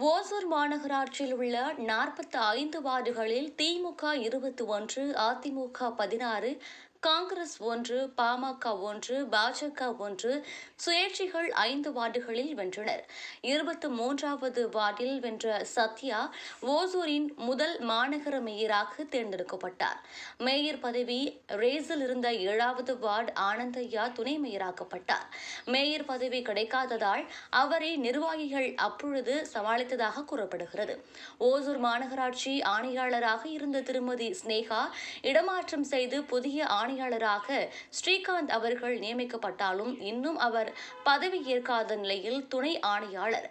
ஓசூர் மாநகராட்சியில் உள்ள நாற்பத்தி ஐந்து வார்டுகளில் திமுக இருபத்தி ஒன்று அதிமுக பதினாறு காங்கிரஸ் ஒன்று பாமக ஒன்று பாஜக ஒன்று சுயேட்சைகள் ஐந்து வார்டுகளில் வென்றனர். இருபத்தி மூன்றாவது வார்டில் வென்ற சத்யா ஓசூரின் முதல் மாநகர மேயராக தேர்ந்தெடுக்கப்பட்டார். மேயர் பதவி ரேஸில் இருந்த ஏழாவது வார்டு ஆனந்தையா துணை மேயராக்கப்பட்டார். மேயர் பதவி கிடைக்காததால் அவரை நிர்வாகிகள் அப்பொழுது சமாளித்ததாக கூறப்படுகிறது. ஓசூர் மாநகராட்சி ஆணையாளராக இருந்த திருமதி ஸ்னேகா இடமாற்றம் செய்து புதிய பணியாளராக ஸ்ரீகாந்த் அவர்கள் நியமிக்கப்பட்டாலும் இன்னும் அவர் பதவி ஏற்காத நிலையில் துணை ஆணையாளர்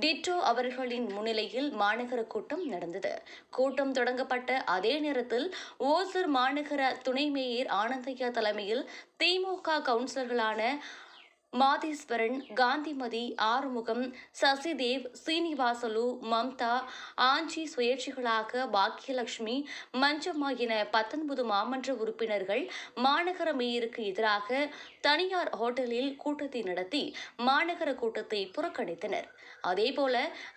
டிட்டோ அவர்களின் முன்னிலையில் மாநகர கூட்டம் நடந்தது. கூட்டம் தொடங்கப்பட்ட அதே நேரத்தில் ஓசூர் மாநகர துணை மேயர் ஆனந்தையா தலைமையில் திமுக கவுன்சிலர்களான மாதேஸ்வரன் காந்திமதி ஆறுமுகம் சசிதேவ் சீனிவாசலு மம்தா ஆஞ்சி சுயேட்சைகளாக பாக்கியலட்சுமி மஞ்சம்மா என பத்தொன்பது மாமன்ற உறுப்பினர்கள் மாநகர மேயருக்கு எதிராக தனியார் ஹோட்டலில் கூட்டத்தை நடத்தி மாநகர கூட்டத்தை புறக்கணித்தனர். அதேபோல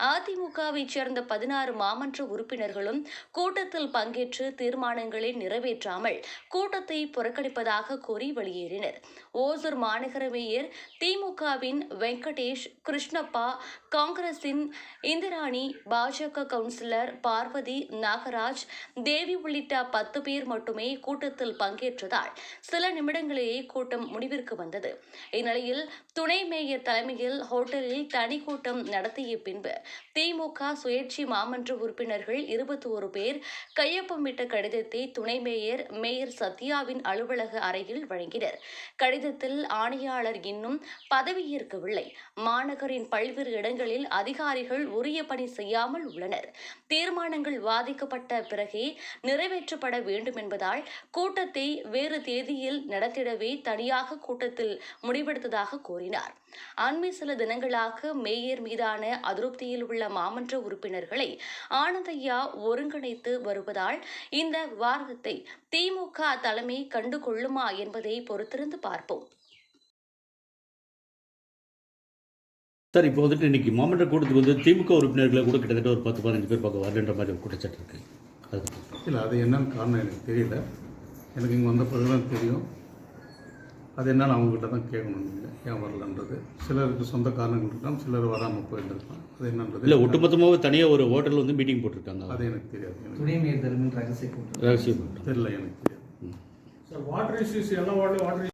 அதிமுகவைச் சேர்ந்த பதினாறு மாமன்ற உறுப்பினர்களும் கூட்டத்தில் பங்கேற்று தீர்மானங்களை நிறைவேற்றாமல் கூட்டத்தை புறக்கணிப்பதாக கூறி வெளியேறினர். ஓசூர் மாநகர மேயர் திமுகவின் வெங்கடேஷ் கிருஷ்ணப்பா காங்கிரஸின் இந்திராணி பாஜக கவுன்சிலர் பார்வதி நாகராஜ் தேவி உள்ளிட்ட பத்து பேர் மட்டுமே கூட்டத்தில் பங்கேற்றதால் சில நிமிடங்களிலேயே கூட்டம் முடிவிற்கு வந்தது. இந்நிலையில் துணை மேயர் தலைமையில் ஹோட்டலில் தனி கூட்டம் நடத்திய பின்பு திமுக சுயேட்சை மாமன்ற உறுப்பினர்கள் இருபத்தி ஒரு பேர் கையொப்பமிட்ட கடிதத்தை துணை மேயர் மேயர் சத்யாவின் அலுவலக அறையில் வழங்கினர். கடிதத்தில் ஆணையாளர் இன்னும் பதவியேற்கவில்லை மாநகரின் பல்வேறு இடங்களில் அதிகாரிகள் உரிய பணி செய்யாமல் உள்ளனர். தீர்மானங்கள் வாதிக்கப்பட்ட பிறகே நிறைவேற்றப்பட வேண்டும் என்பதால் கூட்டத்தை வேறு தேதியில் நடத்திடவே தனியாக கூட்டத்தில் முடிவெடுத்ததாக கூறினார். அண்மை சில தினங்களாக மேயர் மீதான அதிருப்தியில் உள்ள மாமன்ற உறுப்பினர்களை ஆனந்தையா ஒருங்கிணைத்து வருவதால் இந்த வாரத்தை திமுக தலைமை கண்டு கொள்ளுமா என்பதை பொறுத்திருந்து பார்ப்போம். சார் இப்போ வந்துட்டு இன்னைக்கு மாமன்ற கூட்டத்துக்கு வந்து திமுக உறுப்பினர்களை கூட கிட்டத்தட்ட ஒரு பத்து பதினஞ்சு பேர் பார்க்க வரலன்ற மாதிரி ஒரு குற்றச்சாட்டு இருக்கு. அது இல்லை அது என்னன்னு காரணம் எனக்கு தெரியல. எனக்கு இங்கே வந்த பிறகு தான் தெரியும். அது என்னன்னு அவங்ககிட்ட தான் கேட்கணும். நீங்கள் ஏன் வரலன்றது. சிலருக்கு சொந்த காரணங்கள் இருக்கலாம் சிலர் வராமல் போயிருந்துருக்கலாம். அது என்னன்றது இல்லை ஒட்டுமொத்தமாகவே தனியாக ஒரு ஹோட்டலில் வந்து மீட்டிங் போட்டிருக்காங்க. அது எனக்கு தெரியாது. எனக்கு துணை மேயர் தலைமையில் ரகசிய கூட்டம். ரகசியம் தெரியல எனக்கு தெரியாது. சார் வாட்டர் இஷ்யூஸ் எல்லா வார்டிலும் வாட்டர்